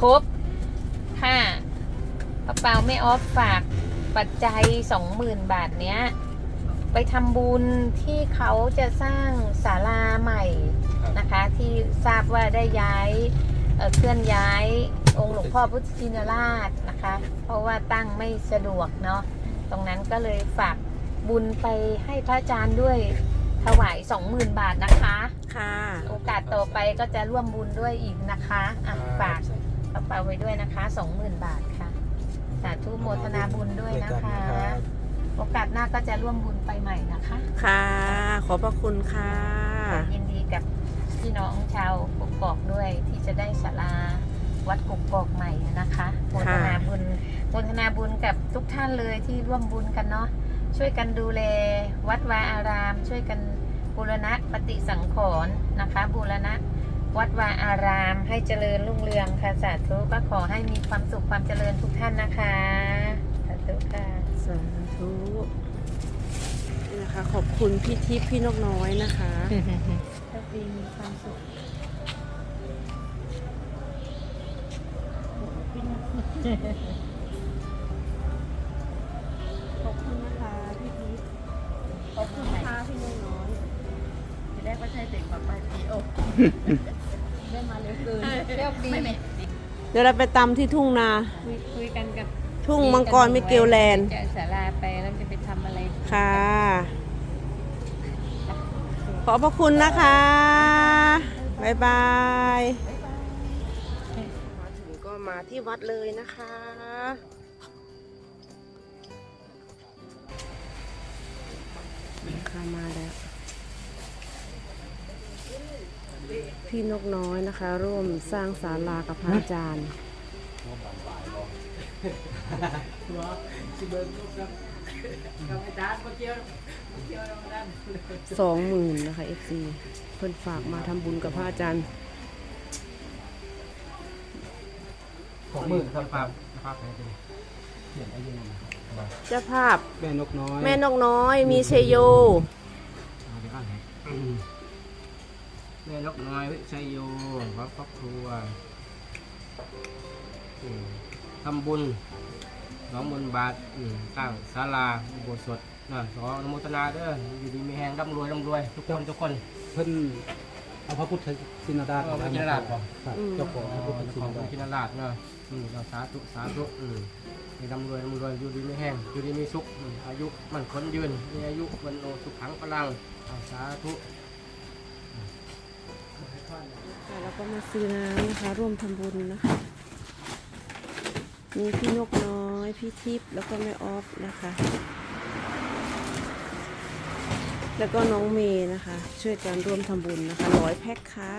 ครบค่ะกระเป๋าไม่ออฟฝากปัจจัยสองหมื่นบาทเนี้ย ไปทำบุญที่เขาจะสร้างศาลาใหม่นะคะ ที่ทราบว่าได้ย้ายเอ่อเคลื่อนย้ายองค์หลวงพ่อพุทธชินราชนะคะ เพราะว่าตั้งไม่สะดวกเนาะตรงนั้นก็เลยฝากบุญไปให้พระอาจารย์ด้วยถวายสองหมื่นบาทนะคะ ค่ะ โอกาสต่อไปก็จะร่วมบุญด้วยอีกนะคะ อะฝากก ระเป๋าไว้ด้วยนะคะสองหมื่นบาทค่ะ สาธุโมทนาบุญด้วยนะคะ โอกาสหน้าก็จะร่วมบุญไปใหม่นะคะ ค่ะ ขอบพระคุณค่ะ ยินดีกับพี่น้องชาวกกอกด้วยที่จะได้ศาลาวัดกกอกใหม่นะคะโมทนาบุญโมทนาบุญกับทุกท่านเลยที่ร่วมบุญกันเนาะช่วยกันดูแลวัดวาอาราม ช่วยกันบูรณะปฏิสังขรณ์นะคะบูรณะ วัดวาอารามให้เจริญรุ่งเรืองค่ะสาธุก็ขอให้มีความสุขความเจริญทุกท่านนะคะสาธุค่ะสาธุนี่นะคะ ขอบคุณพี่ทิพย์พี่นกน้อยนะคะโชคดีมีความสุขขอบคุณนะคะพี่ทิพย์ขอบคุณค่ะพี่นกน้อยทีแรกก็ใช่เด็กแบบไปปีโอได้ มาเร็วเกินโชคดีเดี๋ยวเราไปตำที่ทุ่งนาคุยคุยกันกับทุ่งมังกรมิเกลแลนด์จะเอาสาราไปแล้วจะไปทำอะไร ค่ะ ขอบพระคุณนะคะ บ๊ายบายมาถึงก็มาที่วัดเลยนะคะค่ะมาแล้ว พี่นกน้อยนะคะ ร่วมสร้างศาลากับพระอาจารย์สองหมื่นนะคะ FC เพิ่นฝากมาทำบุญกับพระอาจารย์สองหมื่นครับภาพภาพไหนเป็นเขียนอายุนะครับเจ้าภาพแม่นกน้อย แม่นกน้อยมีเชโย แม่นกน้อยวิชัยโยครอบครอบครัวอืมทำบุญสองหมื่นบาทอืมสร้างศาลาอุโบสถนะขออนุโมทนาเด้ออยู่ดีมีแหงร่ำรวยร่ำรวย ทุกคนทุกคนเพิ่นเอาพระพุทธชินราชเอาพระชินราชบ่ครับอืมเจ้าของพระพุทธชิขนองพราระชชินราชเนาะอืมเราสาธุสาธุอืมให้ร่ำรวยร่ำรวยอยู่ดีมีแห้งอยู่ดีมีสุขอืมอายุมันคนยืนมีอายุวันโนสุขังพลังเอาสาธุ ค่ะแล้วก็มาซื้อน้ำนะคะ ร่วมทำบุญนะคะ มีพี่นกน้อย พี่ทิพย์แล้วก็แม่ออฟนะคะ แล้วก็น้องเมย์นะคะ ช่วยกันร่วมทำบุญนะคะร้อยแพ็คค่ะ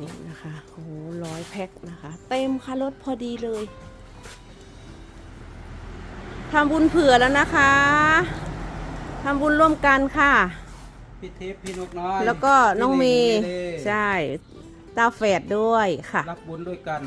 นี่นะคะโอ้โหร้อยแพ็คนะคะ เต็มค่ะรถพอดีเลยทำบุญเผื่อแล้วนะคะทำบุญร่วมกันค่ะ พี่ทิพย์พี่นกน้อยแล้วก็น้องเมย์พี่เล่ใช่ตาแฝดด้วยค่ะ รับบุญด้วยกัน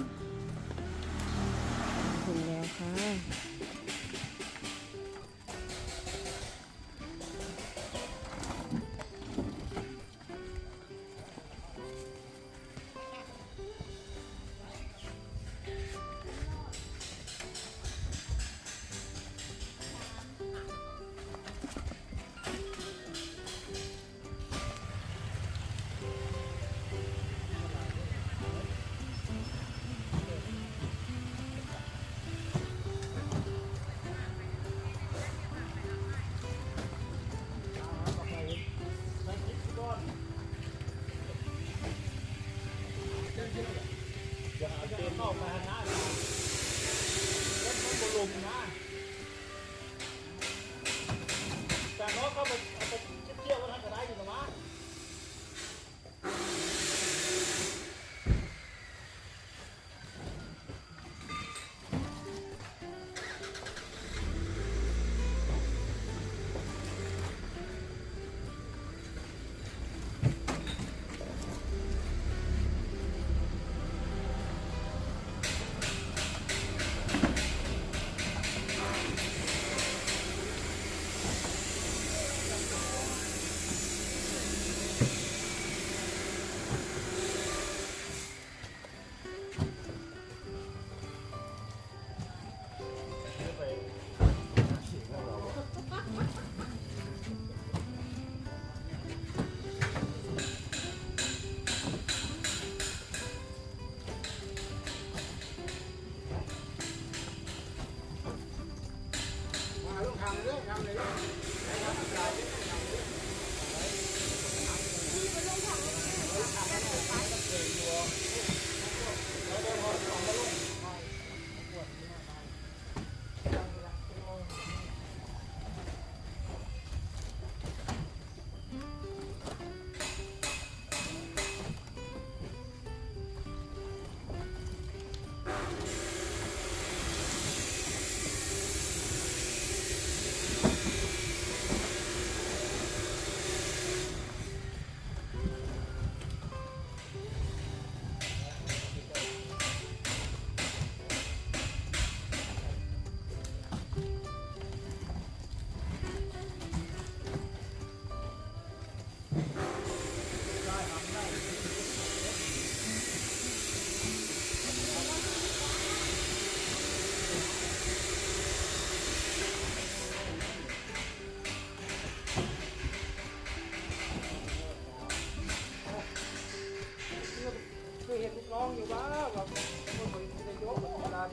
pa, mag, mag,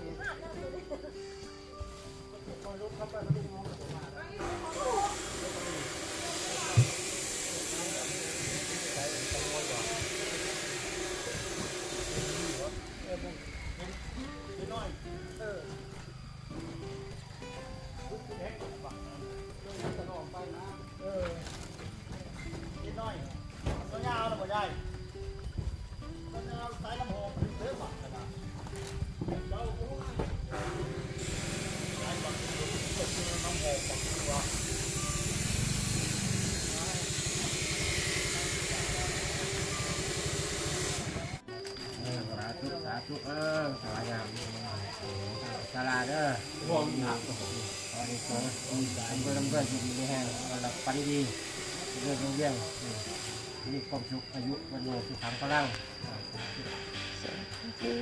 นี้คนลุกเข้าไปลูกน้องมานิดหน่อยตัวยาวนะบ่ใหญ่ วมหนักตอนนี้ก็ทำเพื่อทำเพื่ออยู่ดีไม่แห้งวันละปันดีเรื่องเรื่องมีความสุขอายุวันโนสุขังพลังสาธุ